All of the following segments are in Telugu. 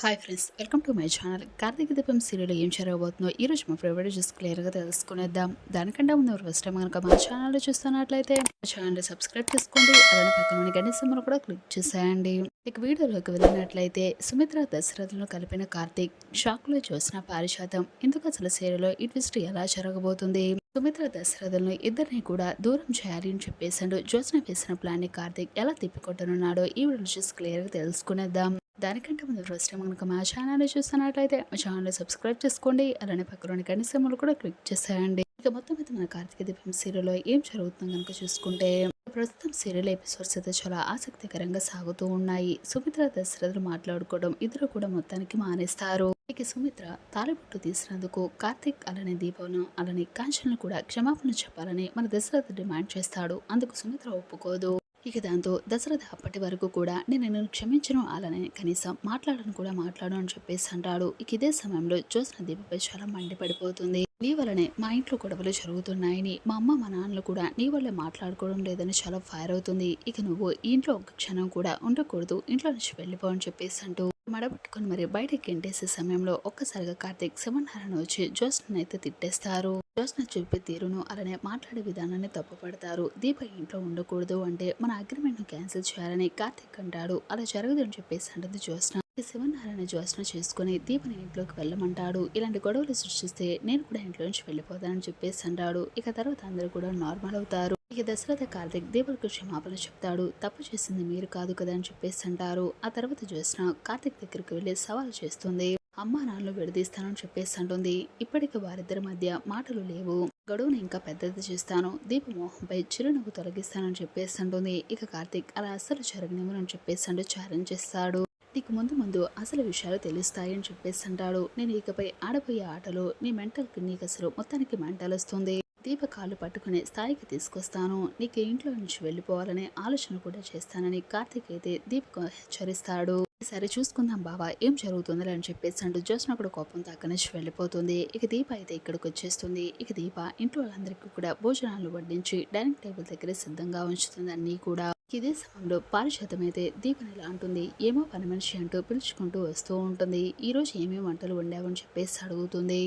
Hi friends welcome to my channel Karthika Deepam serial ఏం జరగబోతుందో ఈ రోజు మా ఫేవరెట్ చూసి క్లియర్గా తెలుసుకునేద్దాం. దానికంటే ముందు ఎవరు ఫస్ట్ టైం కనుక మా ఛానల్ చూస్తున్నట్లయితే మా ఛానల్ సబ్స్క్రైబ్ చేసుకోండి. అలానే పక్కన గణేష్ సింబల్ కూడా క్లిక్ చేసేయండి. ఇక వీడియోలోకి వెళ్ళినట్లయితే సుమిత్ర దశరథులను కలిపిన కార్తీక్ షాక్లో చూసిన పారిశాతం ఎందుకు అసలు సీరియల్లో ఈ ట్విస్ట్ ఎలా జరగబోతుంది? సుమిత్ర దశరథులను ఇద్దరిని కూడా దూరం చేయాలి అని చెప్పేసాడు జ్యోత్స్న వేసిన ప్లాన్ని కార్తీక్ ఎలా తిప్పికొట్టనున్నాడో ఈ వీడియో చూసి క్లియర్గా తెలుసుకునేద్దాం. దానికంటే ముందు ఫస్ట్ టైం కనుక మా ఛానల్ చూస్తున్నట్లయితే మా ఛానల్ సబ్స్క్రైబ్ చేసుకోండి. అలానే పక్కలోని కనీసములు కూడా క్లిక్ చేసేయండి. ఇక మొత్తం అయితే మన కార్తీక దీపం సీరియల్లో ఏం జరుగుతుందో కనుక చూసుకుంటే ప్రస్తుతం సీరియల్ ఎపిసోడ్స్ అయితే చాలా ఆసక్తికరంగా సాగుతూ ఉన్నాయి. సుమిత్ర దశరథులు మాట్లాడుకోవడం ఇద్దరు కూడా మొత్తానికి మానేస్తారు. ఇక సుమిత్ర తాలిబొట్టు తీసినందుకు కార్తీక్ అలానే దీపంను అలానే కాంచన్ను కూడా క్షమాపణ చెప్పాలని మన దశరథ డిమాండ్ చేస్తాడు. అందుకు సుమిత్ర ఒప్పుకోదు. ఇక దాంతో దశరథ అప్పటి వరకు కూడా నేను నిన్ను క్షమించను అలానే కనీసం మాట్లాడను కూడా మాట్లాడు అని చెప్పేసి అంటాడు. ఇక ఇదే సమయంలో జ్యోత్స్న దీపపై చాలా మండిపడిపోతుంది నీ వల్లనే మా ఇంట్లో గొడవలు జరుగుతున్నాయని మా అమ్మ మా నాన్నలు కూడా నీ వల్లే మాట్లాడుకోవడం లేదని చాలా ఫైర్ అవుతుంది. ఇక నువ్వు ఈ ఇంట్లో ఒక క్షణం కూడా ఉండకూడదు ఇంట్లో నుంచి వెళ్ళిపోవని చెప్పేసి అంటూ మడబట్టుకొని మరి బయటకి ఎంటేసే సమయంలో ఒక్కసారిగా కార్తీక్ శివనారాయణ వచ్చి జ్యోత్స్న అయితే తిట్టేస్తారు. జ్యోత్స్న చూపే తీరును అలానే మాట్లాడే విధానాన్ని తప్పుపడతారు. దీప ఇంట్లో ఉండకూడదు అంటే మన అగ్రిమెంట్ను క్యాన్సిల్ చేయాలని కార్తీక్ అంటాడు. అలా జరగదు అని చెప్పేసి అంటుంది జ్యోత్స్న. శివనారాయణ జ్యోత్స్న చేసుకుని దీపని ఇంట్లోకి వెళ్ళమంటాడు. ఇలాంటి గొడవలు సృష్టిస్తే నేను కూడా ఇంట్లో నుంచి వెళ్ళిపోతానని చెప్పేసి అంటాడు. ఇక తర్వాత అందరూ కూడా నార్మల్ అవుతారు. ఇక దశరథ కార్తిక్ దీపలకు క్షమాపణ చెప్తాడు. తప్పు చేసింది మీరు కాదు కదా అని చెప్పేసి అంటారు. ఆ తర్వాత జ్యోత్స్న కార్తిక్ దగ్గరికి వెళ్ళి సవాల్ చేస్తుంది. అమ్మా నాన్నలు విడదీస్తానని చెప్పేసి అంటుంది. ఇప్పటికి వారిద్దరి మధ్య మాటలు లేవు. గడువును ఇంకా పెద్దది చేస్తాను. దీప దీపమోహంపై చిరునవ్వు తొలగిస్తానని చెప్పేసి అంటుంది. ఇక కార్తిక్ అలా అస్సలు జరగనివ్వనని చెప్పేసి అంటూ ఛాలెంజ్ చేస్తాడు. నీకు ముందు ముందు అసలు విషయాలు తెలుస్తాయని చెప్పేసి అంటాడు. నేను ఇకపై ఆడబోయే ఆటలో నీ మెంటల్కి నీకు అసలు మొత్తానికి మెంటల్ వస్తుంది దీపకాలు పట్టుకునే స్థాయికి తీసుకొస్తాను. నీకు ఇంట్లో నుంచి వెళ్ళిపోవాలనే ఆలోచన కూడా చేస్తానని కార్తీక్ అయితే దీపకు హెచ్చరిస్తాడు. సరే చూసుకుందాం బావా ఏం జరుగుతుందని అని చెప్పేసి అంటూ జ్యోత్స్న కూడా కోపం అక్కడి నుంచి వెళ్ళిపోతుంది. ఇక దీప అయితే ఇక్కడికి వచ్చేస్తుంది. ఇక దీప ఇంట్లో వాళ్ళందరికీ కూడా భోజనాలు వడ్డించి డైనింగ్ టేబుల్ దగ్గర సిద్ధంగా ఉంచుతుంది అన్నీ కూడా ఇదే సమయంలో పారిశాతం అయితే దీపని ఇలా అంటుంది. ఏమో పని మనిషి అంటూ పిలుచుకుంటూ వస్తూ ఉంటుంది. ఈ రోజు ఏమేమి వంటలు వండావని చెప్పేసి అడుగుతుంది.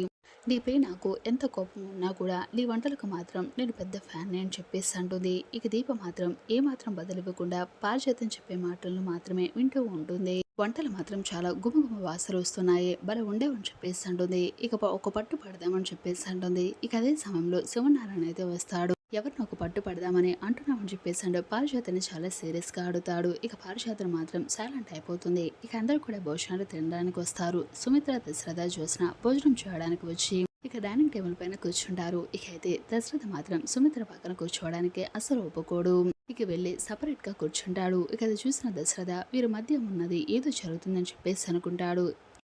నీపై నాకు ఎంత కోపం ఉన్నా కూడా నీ వంటలకు మాత్రం నేను పెద్ద ఫ్యాన్ అని చెప్పేసి అంటుంది. ఇక దీప మాత్రం ఏ మాత్రం బదులివ్వకుండా పారిజాతం చెప్పే మాటలను మాత్రమే వింటూ ఉంటుంది. వంటలు మాత్రం చాలా గుమగుమ వాసలు వస్తున్నాయి. బల ఉండేవని చెప్పేసి అంటుంది. ఇక ఒక పట్టు పడదామని చెప్పేసి అంటుంది. ఇక అదే సమయంలో శివనారాయణ అయితే వస్తాడు. ఎవరిని ఒక పట్టు పడదామని అంటున్నామని చెప్పేసాడు పారిజాతని చాలా సీరియస్గా ఆడుతాడు. ఇక పారిజాతను మాత్రం సైలెంట్ అయిపోతుంది. ఇక అందరూ కూడా భోజనాలు తినడానికి వస్తారు. సుమిత్ర దశరథ జ్యోత్స్న భోజనం చేయడానికి వచ్చి ఇక డైనింగ్ టేబుల్ పైన కూర్చుంటారు. ఇక అయితే దశరథ మాత్రం సుమిత్ర పక్కన కూర్చోవడానికి అసలు ఒప్పుకోడు. ఇక వెళ్ళి సపరేట్గా కూర్చుంటాడు. ఇక అది చూసిన దశరథ వీరి మధ్య ఉన్నది ఏదో జరుగుతుందని చెప్పేసి అనుకుంటాడు.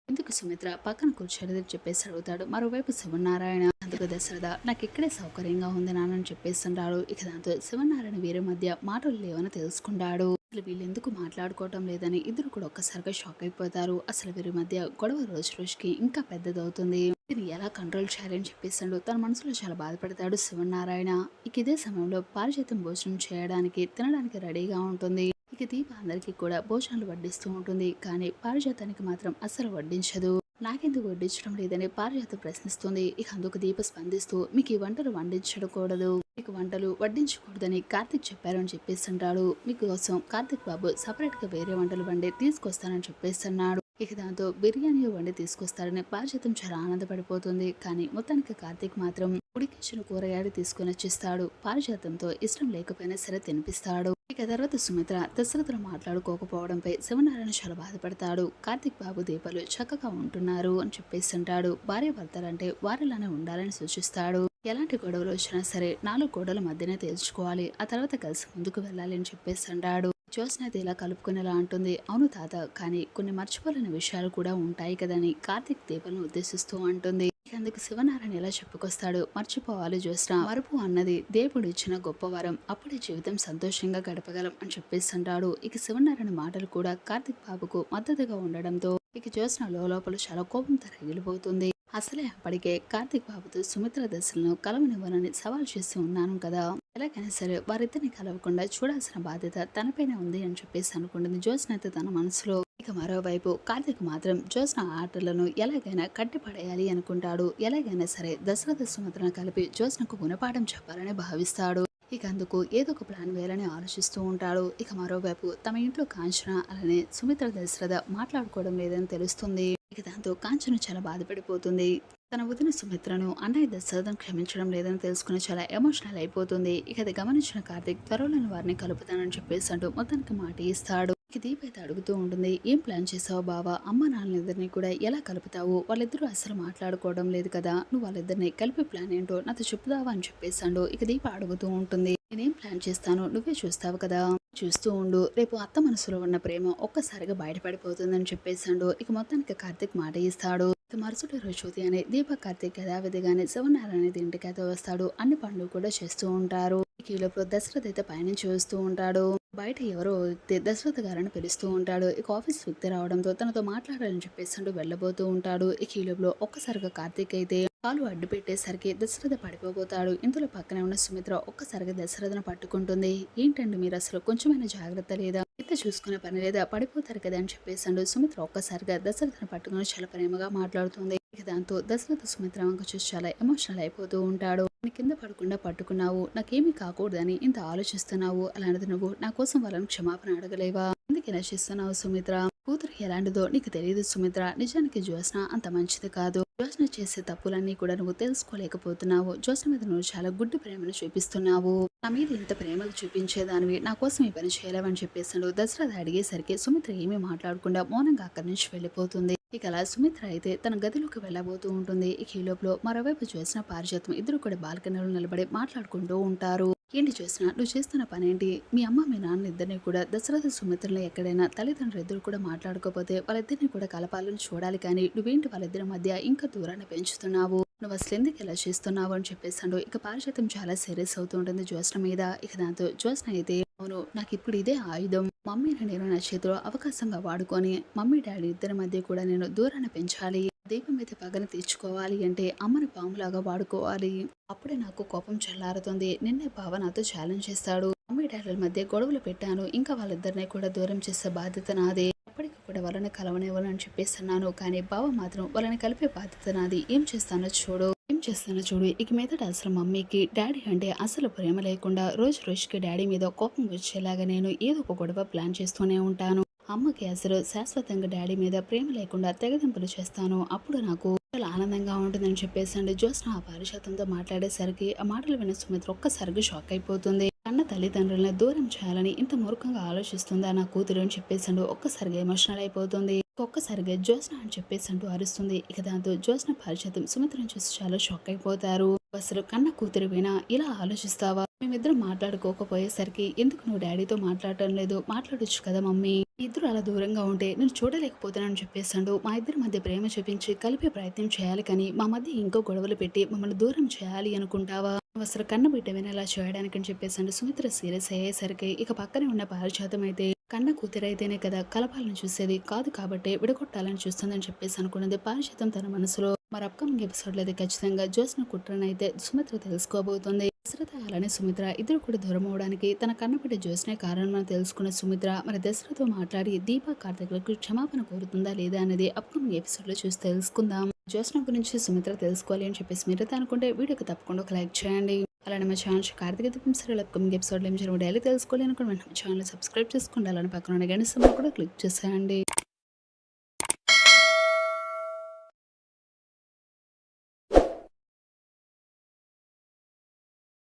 ఎందుకు సుమిత్ర? పక్కన కూర్చోలేదని చెప్పేసి అడుగుతాడు. మరోవైపు శివనారాయణ అందుకు దశరథ నాకు ఇక్కడే సౌకర్యంగా ఉంది నాన్నని చెప్పేసి అంటాడు ఇక దాంతో శివనారాయణ వీరి మధ్య మాటలు లేవని తెలుసుకుంటాడు. అసలు వీళ్ళు ఎందుకు మాట్లాడుకోవటం లేదని ఇద్దరు కూడా ఒక్కసారిగా షాక్ అయిపోతారు. అసలు వీరి మధ్య గొడవ రోజు రోజుకి ఇంకా పెద్దదవుతుంది. దీన్ని ఎలా కంట్రోల్ చేయాలని చెప్పేసాడు తన మనసులో చాలా బాధపడతాడు శివనారాయణ. ఇక ఇదే సమయంలో పారిజాతం భోజనం చేయడానికి తినడానికి రెడీగా ఉంటుంది. ఇక దీప అందరికీ కూడా భోజనాలు వడ్డిస్తూ ఉంటుంది. కానీ పారిజాతానికి మాత్రం అసలు వడ్డించదు. నాకెందుకు వడ్డించడం లేదని పారిజాతం ప్రశ్నిస్తుంది. ఇక అందుకు దీప స్పందిస్తూ మీకు ఈ వంటలు వండించకూడదు. మీకు వంటలు వడ్డించకూడదని కార్తిక్ చెప్పారని చెప్పేస్తుంటాడు. చెప్పేసి అంటాడు మీకోసం కార్తిక్ బాబు సపరేట్గా వేరే వంటలు వండి తీసుకొస్తానని చెప్పేసి అన్నాడు ఇక దాంతో బిర్యానీ వండి తీసుకొస్తారని పారిజాతం చాలా ఆనందపడిపోతుంది. కానీ మొత్తానికి కార్తిక్ మాత్రం ఉడికించిన కూరగాయలు తీసుకొని వచ్చిస్తాడు. పారిజాతంతో ఇష్టం లేకపోయినా సరే తినిపిస్తాడు. ఇక తర్వాత సుమిత్ర దశరథులు మాట్లాడుకోకపోవడంపై శివనారాయణ చాలా బాధపడతాడు. కార్తిక్ బాబు దీపాలు చక్కగా ఉంటున్నారు అని చెప్పేసి అంటాడు భార్య భర్తలంటే వారిలానే ఉండాలని సూచిస్తాడు. ఎలాంటి గొడవలు వచ్చినా సరే నాలుగు గోడల మధ్యనే తేల్చుకోవాలి. ఆ తర్వాత కలిసి ముందుకు వెళ్ళాలి అని చెప్పేసి అంటాడు జ్యోత్స్న ఇలా కలుపుకునేలా అంటుంది. అవును తాత కానీ కొన్ని మర్చిపోలేని విషయాలు కూడా ఉంటాయి కదని కార్తిక్ దీపాలను ఉద్దేశిస్తూ అంటుంది. అందుకు శివనారాయణ ఎలా చెప్పుకొస్తాడు మర్చిపోవాలి జ్యోత్స్న మరుపు అన్నది దేవుడు ఇచ్చిన గొప్ప వరం. అప్పుడే జీవితం సంతోషంగా గడపగలం అని చెప్పేస్తుంటాడు. ఇక శివనారాయణ మాటలు కూడా కార్తిక్ బాబుకు మద్దతుగా ఉండడంతో ఇక జ్యోత్స్న లోపల చాలా కోపంతో రగిలిపోతుంది. అసలే అప్పటికే కార్తీక్ బాబుతో సుమిత్ర దశలను కలవనివ్వనని సవాల్ చేసి ఉన్నాను కదా. ఎలాగైనా సరే వారిద్దరిని కలవకుండా చూడాల్సిన బాధ్యత తనపైనే ఉంది అని చెప్పేసి అనుకుంటుంది జ్యోత్స్న అయితే తన మనసులో. ఇక మరోవైపు కార్తీక్ మాత్రం జ్యోత్స్న ఆటలను ఎలాగైనా కట్టిపడేయాలి అనుకుంటాడు. ఎలాగైనా సరే దశరథ సుమిత్రను కలిపి జ్యోత్స్నకు గుణపాఠం చెప్పాలని భావిస్తాడు. ఇక అందుకు ఏదో ఒక ప్లాన్ వేయాలని ఆలోచిస్తూ ఉంటాడు. ఇక మరోవైపు తమ ఇంట్లో కాంచన అలానే సుమిత్ర దశరథ మాట్లాడుకోవడం లేదని తెలుస్తుంది. ఇక దాంతో కాంచన చాలా బాధపడిపోతుంది. తన వదిన సుమిత్రను అన్నయ్య దశరథం క్షమించడం లేదని తెలుసుకుని చాలా ఎమోషనల్ అయిపోతుంది. ఇక అది గమనించిన కార్తీక్ త్వరలోని వారిని కలుపుతానని చెప్పేసి అంటూ మొత్తానికి మాట ఇస్తాడు. ఇక దీప్ అయితే అడుగుతూ ఉంటుంది ఏం ప్లాన్ చేసావు బావా? అమ్మ నాన్నలిద్దరిని కూడా ఎలా కలుపుతావు? వాళ్ళిద్దరూ అసలు మాట్లాడుకోవడం లేదు కదా నువ్వు వాళ్ళిద్దరిని కలిపే ప్లాన్ ఏంటో నాతో చెప్పుదావా అని చెప్పేసాడు ఇక దీప అడుగుతూ ఉంటుంది నేనేం ప్లాన్ చేస్తాను నువ్వే చూస్తావు కదా. చూస్తూ ఉండు. రేపు అత్త మనసులో ఉన్న ప్రేమ ఒక్కసారిగా బయటపడిపోతుందని చెప్పేసాడు ఇక మొత్తానికి కార్తీక్ మాట ఇస్తాడు. ఇక మరుసటి రోజు ఉదయాన్నే దీప కార్తీక్ యథావిధిగానే శివనారాయణ ఇంటికి అయితే వస్తాడు. అన్ని పనులు కూడా చేస్తూ ఉంటారు. ఈలోపు ఈ దశరథ్ అయితే పయనించి వస్తూ ఉంటాడు. బయట ఎవరో వ్యక్తి దశరథ గారిని పిలుస్తూ ఉంటాడు. ఇక ఆఫీస్ వ్యక్తి రావడంతో తనతో మాట్లాడాలని చెప్పేసి వెళ్ళబోతూ ఉంటాడు. ఇక ఈ లోపల ఒక్కసారిగా కార్తీక్ అయితే కాలు అడ్డు పెట్టేసరికి దశరథ పడిపోబోతాడు ఇందులో పక్కనే ఉన్న సుమిత్ర ఒక్కసారిగా దశరథను పట్టుకుంటుంది. ఏంటండి మీరు అసలు కొంచెమైనా జాగ్రత్త లేదా? ఇంత చూసుకునే పని లేదా? పడిపోతారు కదా అని చెప్పేసాడు సుమిత్ర ఒక్కసారిగా దశరథను పట్టుకుని చాలా ప్రేమగా మాట్లాడుతుంది. దాంతో దశరథ సుమిత్ర వంక చూసి చాలా ఎమోషనల్ అయిపోతూ ఉంటాడు. "నీ కింద పడకుండా పట్టుకున్నావు. నాకేమీ కాకూడదని ఇంత ఆలోచిస్తున్నావు. అలాంటిది నువ్వు నా కోసం వాళ్ళని క్షమాపణ అడగలేవా? ఎందుకు ఇలా చేస్తున్నావు సుమిత్ర? కూతురు ఎలాంటిదో నీకు తెలియదు సుమిత్ర. నిజానికి జ్యోత్స్న అంత మంచిది కాదు. జ్యోత్స్న చేసే తప్పులన్నీ కూడా నువ్వు తెలుసుకోలేకపోతున్నావు. జ్యోత్స్న మీద నువ్వు చాలా గుడ్డి ప్రేమను చూపిస్తున్నావు. నా మీద ఇంత ప్రేమలు చూపించేదానివి నా కోసం ఈ పని చేయలేవని చెప్పేసాడు దశరథ అడిగేసరికి సుమిత్ర ఏమీ మాట్లాడకుండా మౌనంగా అక్కడి నుంచి వెళ్ళిపోతుంది. ఇక అలా సుమిత్ర అయితే తన గదిలోకి వెళ్ళబోతూ ఉంటుంది. ఇక ఈ లోపల మరోవైపు చేసిన పారిజాతం ఇద్దరు కూడా బాల్కనీలో నిలబడి మాట్లాడుకుంటూ ఉంటారు. ఏంటి చూసిన నువ్వు చేస్తున్న పనేంటి? మీ అమ్మ మీ నాన్న ఇద్దరిని కూడా దశరథ సుమిత్రలో ఎక్కడైనా తల్లిదండ్రులు ఇద్దరు కూడా మాట్లాడుకోకపోతే వాళ్ళిద్దరిని కూడా కలపాలని చూడాలి కానీ నువ్వేంటి వాళ్ళిద్దరి మధ్య ఇంకా దూరాన్ని పెంచుతున్నావు? నువ్వు అసలు ఎందుకు ఇలా చేస్తున్నావు అని చెప్పేసాడు ఇక పారిజాతం చాలా సీరియస్ అవుతూ ఉంటుంది జ్యోత్స్న మీద. ఇక దాంతో జ్యోత్స్న అయితే అవును నాకు ఇప్పుడు ఇదే ఆయుధం. మమ్మీని నేను నా చేతిలో అవకాశంగా వాడుకొని మమ్మీ డాడీ ఇద్దరి మధ్య కూడా నేను దూరాన్ని పెంచాలి. దీపం మీద పగన తీర్చుకోవాలి అంటే అమ్మని పాములాగా వాడుకోవాలి. అప్పుడే నాకు కోపం చల్లారుతుంది. నిన్నే బావ నాతో ఛాలెంజ్ చేస్తాడు. మమ్మీ డాడీల మధ్య గొడవలు పెట్టాను. ఇంకా వాళ్ళిద్దరిని కూడా దూరం చేసే బాధ్యత నాదే. ఎప్పటికీ కూడా వాళ్ళని కలవనివ్వాలని చెప్పేస్తున్నాను. కానీ బావ మాత్రం వాళ్ళని కలిపే బాధ్యత నాది. ఏం చేస్తానో చూడు. ఏం చేస్తానో చూడు. ఇక మీదట అసలు మమ్మీకి డాడీ అంటే అసలు ప్రేమ లేకుండా రోజు రోజుకి డాడీ మీద కోపం వచ్చేలాగా నేను ఏదో ఒక గొడవ ప్లాన్ చేస్తూనే ఉంటాను. అమ్మకి అసలు శాశ్వతంగా డాడీ మీద ప్రేమ లేకుండా తెగదింపులు చేస్తాను. అప్పుడు నాకు చాలా ఆనందంగా ఉంటుందని చెప్పేసి అండి. జ్యోత్స్న ఆ పారిశాతంతో మాట్లాడేసరికి ఆ మాటలు విన్న సుమిత్ర ఒక్కసారిగా షాక్ అయిపోతుంది. కన్న తల్లిదండ్రులను దూరం చేయాలని ఇంత మూర్ఖంగా ఆలోచిస్తుందా నా కూతురు అని చెప్పేసండు ఒక్కసారిగా ఎమోషనల్ అయిపోతుంది. ఒక్కసారిగా జ్యోత్స్న అని చెప్పేసంటూ అరుస్తుంది. ఇక దాంతో జ్యోత్స్న పరిచయం సుమిత్రను చూసి చాలా షాక్ అయిపోతారు. అసలు కన్న కూతురువైనా ఇలా ఆలోచిస్తావా? మేమిద్దరం మాట్లాడుకోకపోయేసరికి ఎందుకు నువ్వు డాడీతో మాట్లాడటం లేదు? మాట్లాడొచ్చు కదా మమ్మీ. ఇద్దరు అలా దూరంగా ఉంటే నేను చూడలేకపోతున్నానని చెప్పేసాడు మా ఇద్దరి మధ్య ప్రేమ చూపించి కలిపే ప్రయత్నం చేయాలి కానీ మా మధ్య ఇంకో గొడవలు పెట్టి మమ్మల్ని దూరం చేయాలి అనుకుంటావా? అసలు కన్న బిడ్డ వినేలా చేయడానికి అని చెప్పేసాడు. సుమిత్ర సీరియస్ అయ్యేసరికి ఇక పక్కనే ఉన్న పారిజాతం అయితే కన్న కూతురైతేనే కదా కలపాలని చూసేది కాదు కాబట్టి విడగొట్టాలని చూస్తుందని చెప్పేసి అనుకున్నది. పారిజాతం తన మనసులో మరి అప్కమింగ్ ఎపిసోడ్ అయితే ఖచ్చితంగా జోస్న కుట్రనైతే సుమిత్ర తెలుసుకోబోతుంది. దశరథ అలానే సుమిత్ర ఇద్దరు కూడా దూరం అవడానికి తన కన్నబిడ్డ జ్యోత్స్నే కారణం తెలుసుకున్న సుమిత్ర మరి దశరథతో మాట్లాడి దీపా కార్తిక్లకు క్షమాపణ కోరుతుందా లేదా అనేది అప్కమింగ్ ఎపిసోడ్లో చూసి తెలుసుకుందాం. జ్యోత్స్న గురించి సుమిత్ర తెలుసుకోవాలి అని చెప్పేసి మీరు అనుకుంటే వీడియోకి తప్పకుండా ఒక లైక్ చేయండి. అలానే మా ఛానల్ కార్తీక దీపం సరే అప్కమింగ్ ఎపిసోడ్లో ఏం జరుగుతుంది డైలీ తెలుసుకోవాలి అనుకుంటే మన ఛానల్ సబ్స్క్రైబ్ చేసుకోండి అలానే పక్కన ఉన్న గంట కూడా క్లిక్ చేసేయండి.